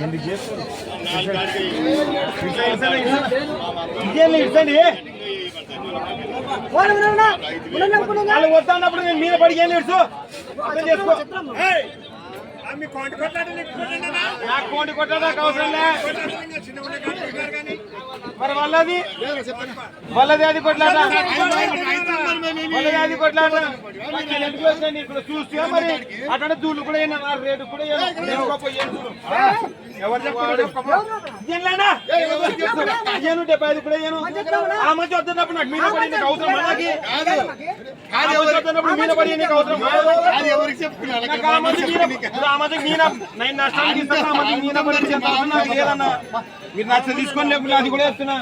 ఎందుకు చేస్తారు ఇదేం ఇచ్చండి వాళ్ళు వస్తున్నప్పుడు నేను మీద పడి ఏం లేదు అర్థం చేసుకో ఏయ్! నాకు కోటి కొట్టడానికి అవసరం లే మరి వాళ్ళది? వాళ్ళది అది కొట్లాట. వాళ్ళది అది కొట్లాట. ఇక్కడ చూస్తే మరి. అక్కడ దూళ్ళు కూడా అయినా రేటు కూడా అయినా. డెబ్బై ఐదు కూడా అయ్యాను ఆ మధ్య వద్దన్నప్పుడు నాకు మీద పడి నీకు అవసరం అలాగే వద్దన్నప్పుడు మీద పడి నీకు అవసరం ఆ మధ్య మీద ఆ మధ్య మీన నేను నష్టానికి ఇస్తాను ఆ మధ్య మీన పడి ఇచ్చే మీరు నచ్చ తీసుకొని లేకుండా అది కూడా చెప్తున్నా.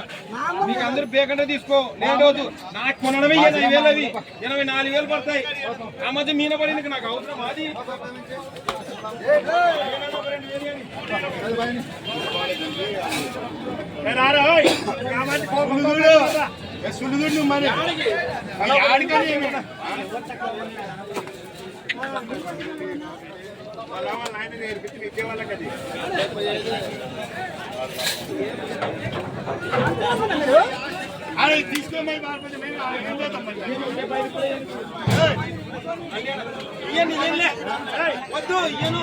మీకు అందరూ బేకంటే తీసుకో. నేను రోజు నాకు కొనడమే ఎనభై వేలు అవి. ఎనభై నాలుగు వేలు పడతాయి. ఆ మధ్య మీన పడి నాకు అవసరం? అది. మరి. ఆడికని అరే తీసుకోమని బాధపడి మేము ఆడికి పోతాం మరి. ఇయ్యండి, ఇయ్యండిలే. వద్దు ఇయ్యను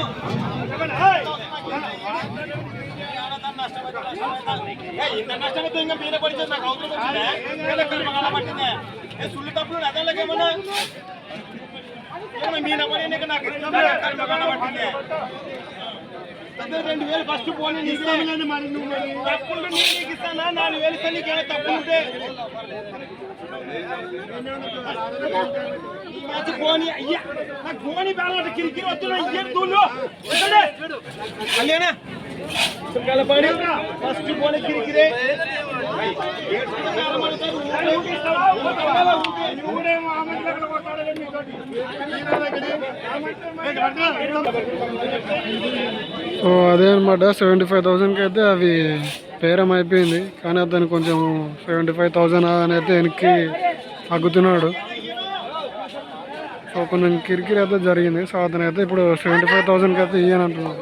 ఏ, ఇంత నష్టమైతే ఇంకా మీద పడితే నాకు అవసరం వచ్చిందే? మీద కర్మ కాలం పట్టిందే? ఏ, సుళ్ళు తప్పులు అదనలోకి రెండు వేలు ఫస్ట్ పోనీ. తప్పులు నీకు ఇస్తానా? నాలుగు వేలు ఇస్తా నీకు ఏమైనా తప్పులు ఉంటే? మ్యాచ్ అయ్యా. నాకు పోనీ బేలవాట కిరికిరి వస్తున్నా. ఇయ్యం తూళ్ళు అల్లేనా? కలపడి ఫస్ట్ పోనీ కిరికిరే. సో అదే అనమాట సెవెంటీ ఫైవ్ థౌజండ్కి అయితే అవి పేరం అయిపోయింది. కానీ అతను కొంచెం సెవెంటీ ఫైవ్ థౌజండ్ అని అయితే వెనక్కి అగ్గుతున్నాడు. సో కొంచెం కిరికిరి అయితే జరిగింది. సో అతను అయితే ఇప్పుడు సెవెంటీ ఫైవ్ థౌజండ్కి అయితే ఇయ్యని అంటున్నాడు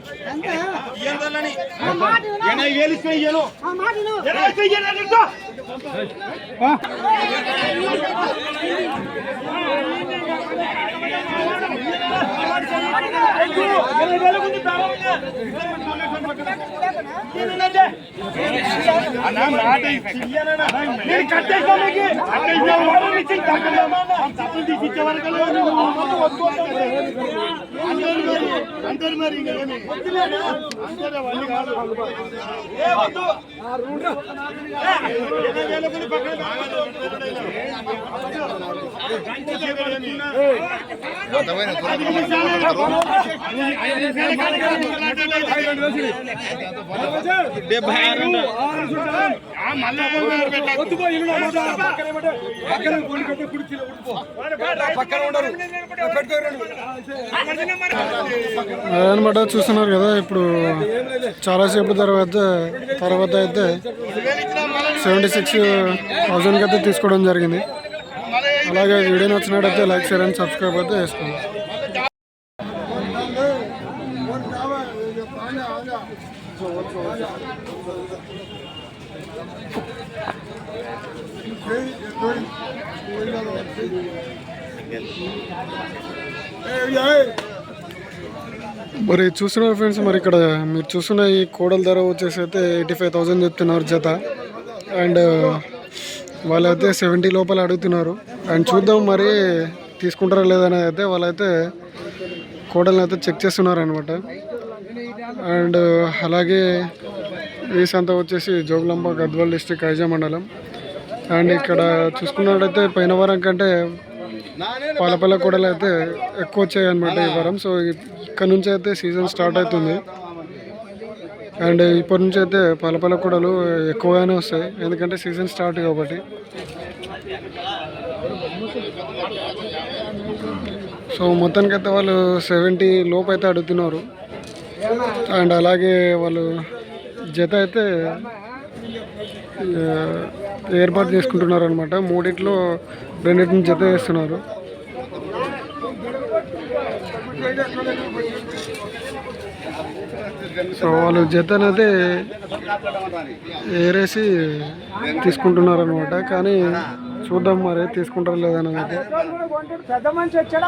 ఎనభై వేలు ఇస్తే ఇయ్యను ఎనభై ఇస్తే ఇయ్యను. ఎనభై వేల ముందు ప్రారంభంగా. ఇయ్యనంటే. అన్నా మాట. నేను అన్న? తప్పులు తీసి ఇచ్చే వరకు లేదు నువ్వు. అందరూ మరి అందరూ మరి ఇంకా ఏమి? పక్కన అదనమాట చూస్తున్నారు కదా ఇప్పుడు చాలాసేపు తర్వాత తర్వాత అయితే సెవెంటీ సిక్స్ థౌజండ్కి అయితే తీసుకోవడం జరిగింది. అలాగే వీడియో నచ్చినట్టయితే లైక్ షేర్ అండ్ సబ్స్క్రైబ్ అయితే వేసుకోండి మరి చూస్తున్నారు ఫ్రెండ్స్ మరి ఇక్కడ మీరు చూస్తున్న ఈ కోడల ధర వచ్చేసి అయితే ఎయిటీ ఫైవ్ థౌజండ్ చెప్తున్నారు జత. అండ్ uh, వాళ్ళైతే సెవెంటీ లోపల అడుగుతున్నారు. అండ్ చూద్దాం మరి తీసుకుంటారా లేదనేది అయితే వాళ్ళైతే కోడల్ని అయితే చెక్ చేస్తున్నారు అనమాట అండ్ uh, అలాగే ఈ సంత వచ్చేసి జోగులాంబ గద్వాల్ డిస్టిక్ ఐజా మండలం అండ్ ఇక్కడ చూసుకున్నట్టయితే పోయిన వారం కంటే పాలపల్ల కూడలు అయితే ఎక్కువ వచ్చాయి అనమాట ఈ వారం. సో ఇక్కడ నుంచి అయితే సీజన్ స్టార్ట్ అవుతుంది. అండ్ ఇప్పటి నుంచి అయితే పాలపల్ల కూడలు ఎక్కువగానే వస్తాయి. ఎందుకంటే సీజన్ స్టార్ట్ కాబట్టి. సో మొత్తానికి అయితే వాళ్ళు సెవెంటీ లోపు అయితే అడుగుతున్నారు. అండ్ అలాగే వాళ్ళు జత అయితే ఏర్పాటు చేసుకుంటున్నారు అనమాట మూడిట్లో రెండింటిని జత చేస్తున్నారు. సో వాళ్ళు జతనైతే ఏరేసి తీసుకుంటున్నారు అనమాట కానీ చూద్దాం మరి తీసుకుంటారు లేదని అయితే పెద్ద మనిషి వచ్చాడా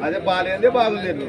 అదే. బాగాలేదు బాగుంది చెప్తే.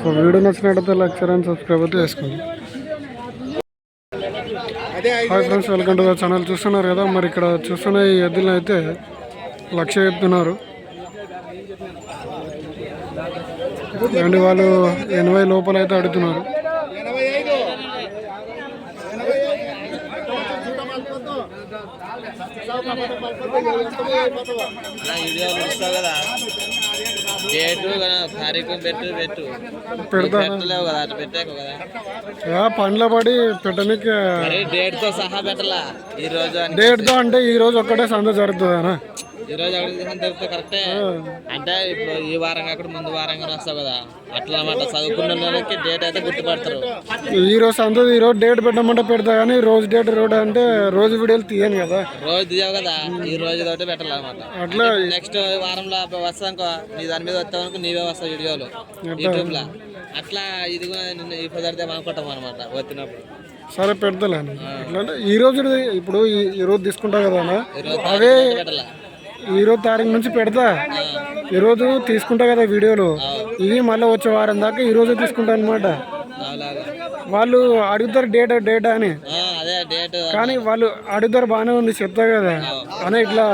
సో వీడియో నచ్చినట్టయితే లైక్ షేర్ అండ్ సబ్స్క్రైబ్ అయితే చేసుకోండి. Hi friends welcome to channel చూస్తున్నారు కదా మరి ఇక్కడ చూస్తున్న ఈ ఎద్దులను అయితే లక్ష చెప్తున్నారు అండ్ వాళ్ళు ఎనభై లోపల అయితే అడుగుతున్నారు ఎనభై ఐదు చూస్తావు కదా డేటు తారీఖు పెట్టు పెట్టు పెడతా. పెట్టలేవు కదా అటు పెట్టాక కదా యా పండ్ల పడి పెట్టడానికి డేట్తో సహా పెట్టలా. ఈ రోజు అని డేట్తో అంటే ఈ రోజు ఒక్కటే సంద జరుగుతుందనా? దొరికితే కరెక్టే. అంటే ఇప్పుడు ఈ వారం కాకుండా ముందు వారంగా వస్తావు కదా. అట్లా అన్నమాట చదువుకున్న వాళ్ళకి డేట్ అయితే గుర్తుపడతారు. ఈ రోజు సంత ఈ రోజు డేట్ పెట్టమంటే పెడతా కానీ రోజు డేట్ రోడ్ అంటే రోజు వీడియోలు తీయను కదా. రోజు దిగావు కదా. ఈ రోజు తోటి పెట్టాలన్నమాట. అట్లా నెక్స్ట్ వారంలో వస్తానుకో నీ దాని మీద వస్తావు అనుకో నీవే వస్తావు వీడియోలు. యూట్యూబ్లో. అట్లా ఇది ఈ కుదిరితే అనుకుంటాం అనమాట వచ్చినప్పుడు. సరే అంటే ఈ రోజు ఇప్పుడు ఈ- రోజు తీసుకుంటా కదా అన్న. ఈ రోజు అవే తారీఖు ఈ రోజు తారీఖు నుంచి పెడతా. ఈరోజు తీసుకుంటా కదా వీడియోలు. ఇవి మళ్ళీ వచ్చే వారం దాకా ఈ రోజు తీసుకుంటా అనమాట వాళ్ళు అడుగుతారు డేట్ డేటా అని. కానీ వాళ్ళు అడుగుతారు బాగానే ఉంది చెప్తా కదా. అనే ఇట్లా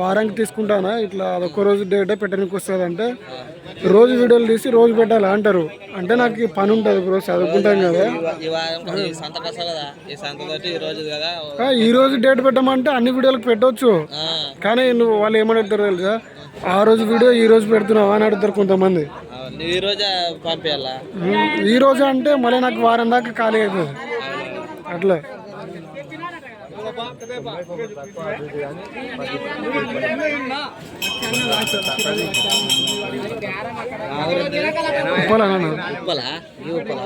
వారానికి తీసుకుంటానా? ఇట్లా అదొక్క రోజు డేట్ పెట్టడానికి వస్తుంది అంటే రోజు వీడియోలు తీసి రోజు పెట్టాలి అంటారు. అంటే నాకు పని ఉంటుంది బ్రో చదువుకుంటాం కదా. ఈ రోజు డేట్ పెట్టమంటే అన్ని వీడియోలకు పెట్టవచ్చు కానీ నువ్వు వాళ్ళు ఏమని అడుగుతారు తెలుసా? ఆ రోజు వీడియో ఈ రోజు పెడుతున్నావా అని అడుగుతారు కొంతమంది. ఈ రోజే పంపించాలా? ఈ రోజు అంటే మళ్ళీ నాకు వారం దాకా ఖాళీ అయిపోతుంది అట్లా. ¿Quién ఉప్పాలా నాన్న? ఉప్పలా ఈ ఉప్పలా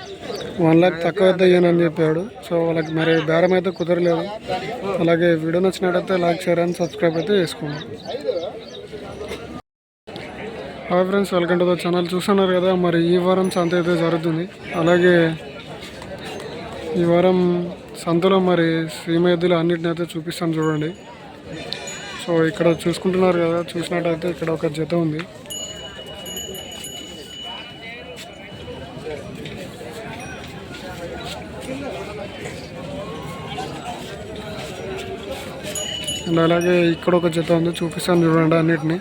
వన్ ల్యాక్ తక్కువ అయితే చెప్పాడు. సో వాళ్ళకి మరి బేరం అయితే కుదరలేదు. అలాగే వీడియో నచ్చినట్టయితే లైక్ షేర్ అండ్ సబ్స్క్రైబ్ అయితే చేసుకోండి. Hi friends welcome to the channel. చూస్తున్నారు కదా మరి ఈ వారం సంత అయితే జరుగుతుంది. అలాగే ఈ వారం సంతలో మరి సీమ అన్నిటిని అయితే చూపిస్తాను చూడండి. సో ఇక్కడ చూసుకుంటున్నారు కదా చూసినట్టయితే ఇక్కడ ఒక జత ఉంది. అండ్ అలాగే ఇక్కడ ఒక జత ఉంది చూపిస్తాను చూడండి అన్నిటిని.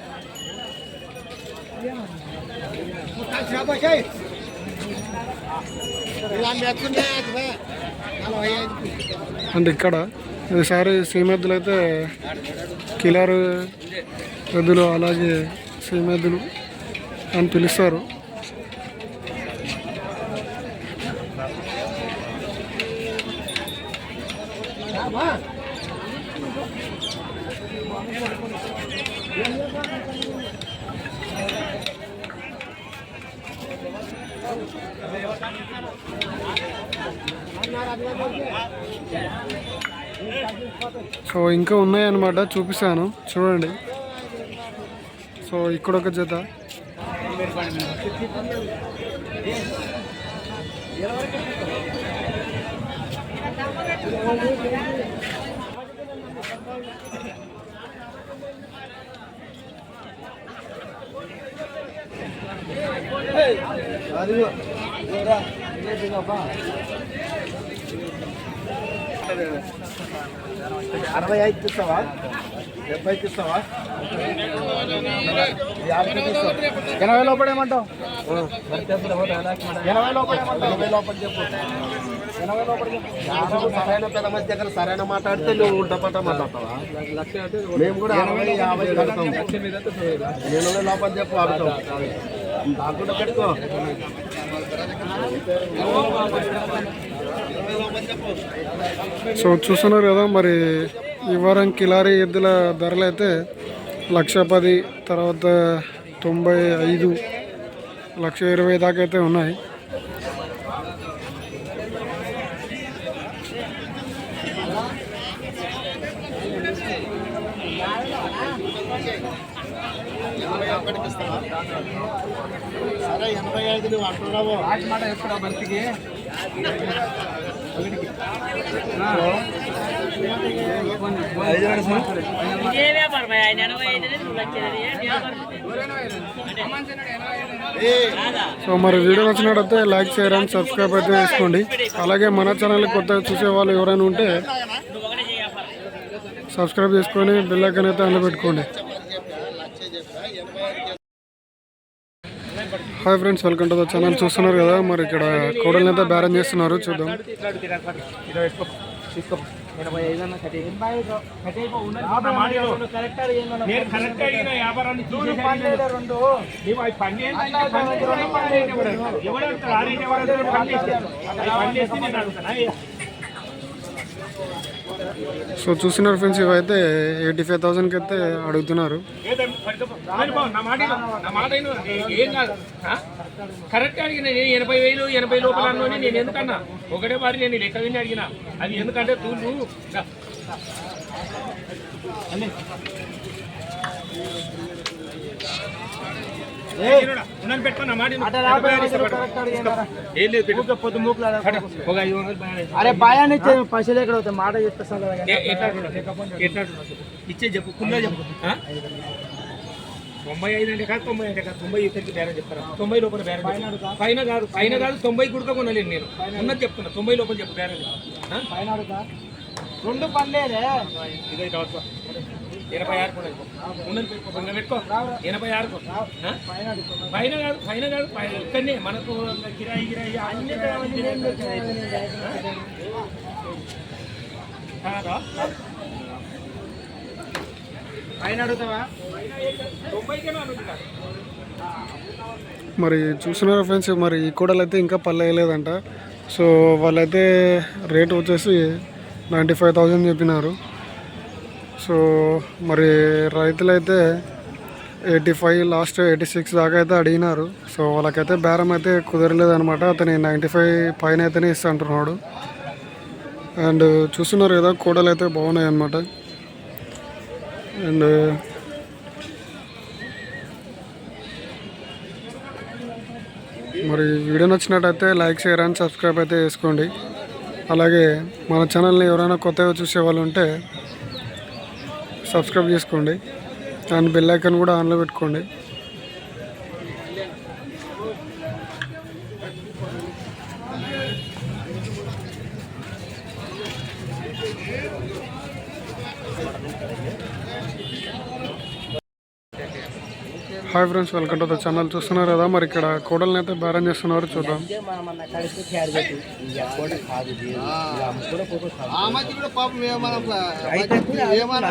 అండ్ ఇక్కడ ఈసారి సీమెద్దులు అయితే కిలారు ఎద్దులు అలాగే సీమెద్దులు అని పిలుస్తారు. సో ఇంకా ఉన్నాయన్నమాట చూపిస్తాను. చూడండి. సో ఇక్కడ ఒక జత. అరవై ఐదుకి ఇస్తావా డెబ్బైకి ఇస్తావా? ఎనభై లోపల ఏమంటావు? ఎనభై లోపల ఏమంటావు? ఎనభై లోపల చెప్పు. ఎనభై లోపల చెప్పు. సరైన పెద్ద దగ్గర సరైన మాట్లాడితే నువ్వు పట్ట మాట్లాడతావా? మేము కూడా అరవై యాభై కడతాం. ఎనభై లోపల చెప్పు ఆడుతాం కాకుండా పెట్టుకో సో చూస్తున్నారు కదా మరి ఈ వారం కిలారీ ఎద్దుల ధరలు అయితే లక్ష పది తర్వాత తొంభై ఐదు లక్ష ఇరవై దాకా అయితే ఉన్నాయి సరే ఎనభై ఐదు నువ్వు అంటున్నావు ఇదే వ్యాపారం ఆయన ఎనభై ఐదు నువ్వు వచ్చేది ఏం వ్యాపారం కాదా సో మరి వీడియో నచ్చినట్టయితే లైక్ షేర్ అండ్ సబ్స్క్రైబ్ అయితే చేసుకోండి. అలాగే మన ఛానల్ కొత్తగా చూసే వాళ్ళు ఎవరైనా ఉంటే సబ్స్క్రైబ్ చేసుకొని బెల్ ఐకాన్ అయితే అందులో పెట్టుకోండి. Hi friends welcome to the channel. చూస్తున్నారు కదా మరి ఇక్కడ కోడల్ని అయితే బేరం చేస్తున్నారు చూద్దాం. నేను సో చూసినారు ఫ్రెండ్స్ ఇవైతే ఎయిటీ ఫైవ్ థౌసండ్కి అయితే అడుగుతున్నారు. కరెక్ట్ అడిగిన నేను ఎనభై వేలు ఎనభై లోపల అన్నోని నేను ఎందుకన్నా? ఒకటే వారి నేను లెక్క విని అడిగిన. అది ఎందుకంటే తూలు అన్నీ. అరే భయాన్ని ఇచ్చే పైసలు ఎక్కడ అవుతాయి మాట చెప్తా ఏ- ఎట్లా చూడాలి? ఎట్లా చూడాలి? ఇచ్చే చెప్పు కుల్లో చెప్పు? తొంభై ఐదు అంటే కాదు తొంభై అంటే కాదు. తొంభై ఇద్దరికి బేరం చెప్తారా? తొంభై లోపల బేరం. పైన కాదు పైన కాదు తొంభై గుడక కొనలేను నేను. ఉన్నది చెప్తున్నా. తొంభై లోపల చెప్పు బేరం? రెండు పనిలేదే ఇదైతే అవసరం. ఎనభై పెట్టుకో ఎనభై పైన కాదు పైన కాదు ఇక్కడనే. మనకు కిరాయి అన్ని పైన అడుగుతావా? అడుగుతా. మరి చూస్తున్నారు ఫ్రెండ్స్ మరి ఈ కూడలు అయితే ఇంకా పల్లె వేయలేదంట. సో వాళ్ళైతే రేట్ వచ్చేసి నైంటీ ఫైవ్ థౌజండ్ చెప్పినారు. సో మరి రైతులైతే eighty five last eighty six దాకా అయితే అడిగినారు. సో వాళ్ళకైతే బేరం అయితే కుదరలేదు అనమాట అతని నైంటీ ఫైవ్ పైన అయితేనే ఇస్తా అంటున్నాడు అండ్ చూస్తున్నారు కదా కూడలు అయితే బాగున్నాయి అన్నమాట అండ్ మరి వీడియో నచ్చినట్టయితే లైక్ షేర్ అండ్ సబ్స్క్రైబ్ అయితే చేసుకోండి. అలాగే మన ఛానల్ని ఎవరైనా కొత్తగా చూసే వాళ్ళు ఉంటే సబ్స్క్రైబ్ చేసుకోండి. అండ్ బెల్ ఐకాన్ కూడా ఆన్లో పెట్టుకోండి. Hi friends welcome to the channel చూస్తున్నారు కదా మరి ఇక్కడ కోడల్ని అయితే బేరం చేస్తున్నారు చూద్దాం ఏమన్నా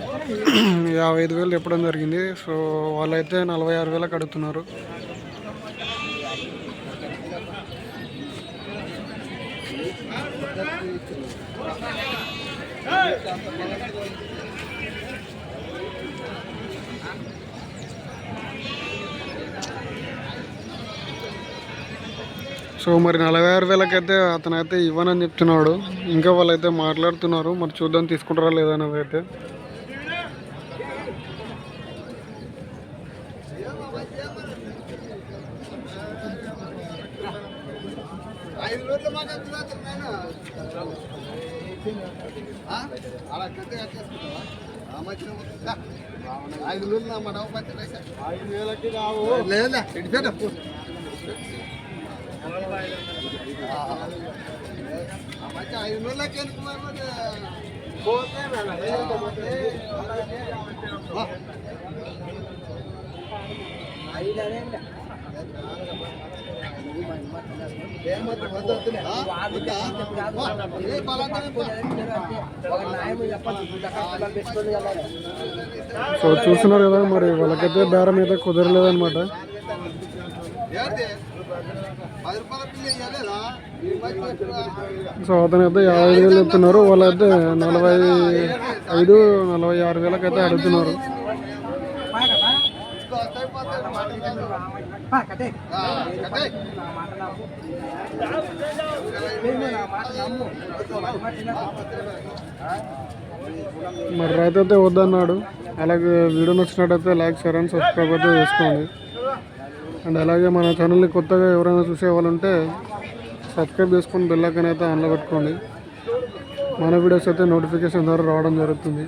యాభై ఐదు వేలు చెప్పడం జరిగింది. సో వాళ్ళైతే నలభై ఆరు వేలకు అడుగుతున్నారు. సో మరి నలభై ఆరు వేలకైతే అతనైతే ఇవ్వనని చెప్తున్నాడు. ఇంకా వాళ్ళైతే మాట్లాడుతున్నారు. మరి చూద్దాం తీసుకుంటారా లేదా అనేది అయితే. ఐదు రోజులు మాకు ఎంత అలా కత్తి కట్టేసుకుంటావా? ఐదు రోజులు నా మా డబ్బు పచ్చి ఐదు వేలకి రావు లేదా ఇటు పెట్టు. ఆ. ఐదు రోజులకి ఎందుకు పోతే సో చూస్తున్నారు కదా మరి వాళ్ళకైతే బేరం అయితే కుదరలేదన్నమాట. సో అతను అయితే సో అతనైతే యాభై వేలు చెప్తున్నారు వాళ్ళైతే నలభై ఐదు నలభై ఆరు వేలకైతే అడుగుతున్నారు. మరి రైతు అయితే వద్దన్నాడు. అలాగే వీడియో నచ్చినట్టయితే లైక్ షేర్ అండ్ సబ్స్క్రైబ్ అయితే చేసుకోండి. అండ్ అలాగే మన ఛానల్ని కొత్తగా ఎవరైనా చూసే వాళ్ళు ఉంటే సబ్స్క్రైబ్ చేసుకొని బెల్ ఐకాన్ అయితే ఆన్లో పెట్టుకోండి. మన వీడియోస్ అయితే నోటిఫికేషన్ ద్వారా రావడం జరుగుతుంది.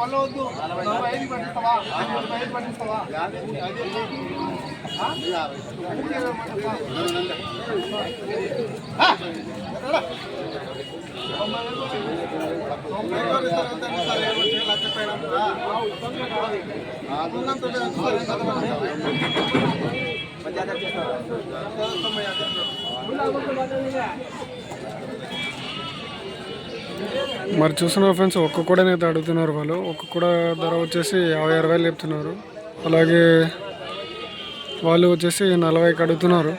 వల్ల వద్దు ఐదు పట్టిస్తావా మరి చూసిన ఫ్రెండ్స్ ఒక్క కూడా అయితే అడుగుతున్నారు వాళ్ళు. ఒక్క కూడా ధర వచ్చేసి యాభై ఆరు వేలు చెప్తున్నారు. అలాగే వాళ్ళు వచ్చేసి నలభైకి అడుగుతున్నారు.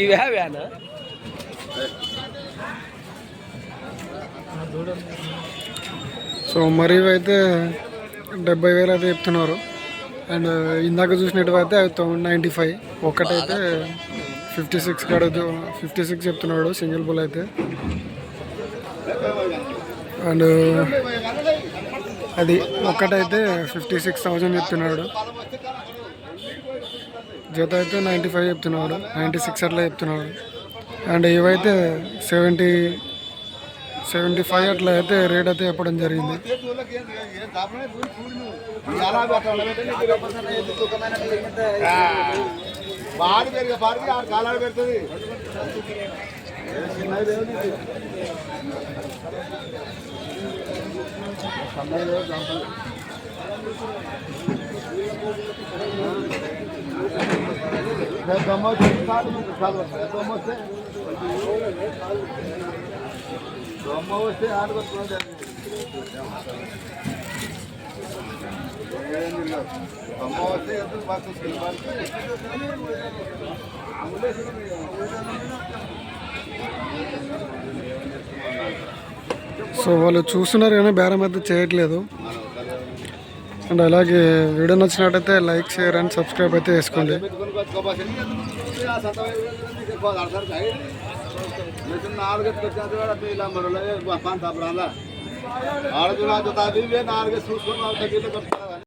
ఇవే వ్యాన్? సో మరి అయితే డెబ్బై వేలు అయితే చెప్తున్నారు. అండ్ ఇందాక చూసినట్టువైతే అవి నైంటీ ఫైవ్. ఒకటైతే ఫిఫ్టీ సిక్స్ అడుగుతూ ఫిఫ్టీ సిక్స్ చెప్తున్నాడు సింగిల్ బుల్ అయితే. అండ్ అది ఒక్కటైతే ఫిఫ్టీ సిక్స్ థౌజండ్ చెప్తున్నాడు. జత అయితే నైంటీ ఫైవ్ చెప్తున్నాడు నైంటీ సిక్స్ అట్లా చెప్తున్నాడు అండ్ ఇవైతే సెవెంటీ సెవెంటీ ఫైవ్ అట్లా అయితే రేట్ అయితే చెప్పడం జరిగింది. సో వాళ్ళు చూస్తున్నారు కానీ బేరం అయితే చేయట్లేదు. అండ్ అలాగే వీడియో నచ్చినట్టయితే లైక్ షేర్ అండ్ సబ్స్క్రైబ్ అయితే చేసుకోండి. ఆడదు నాలుగు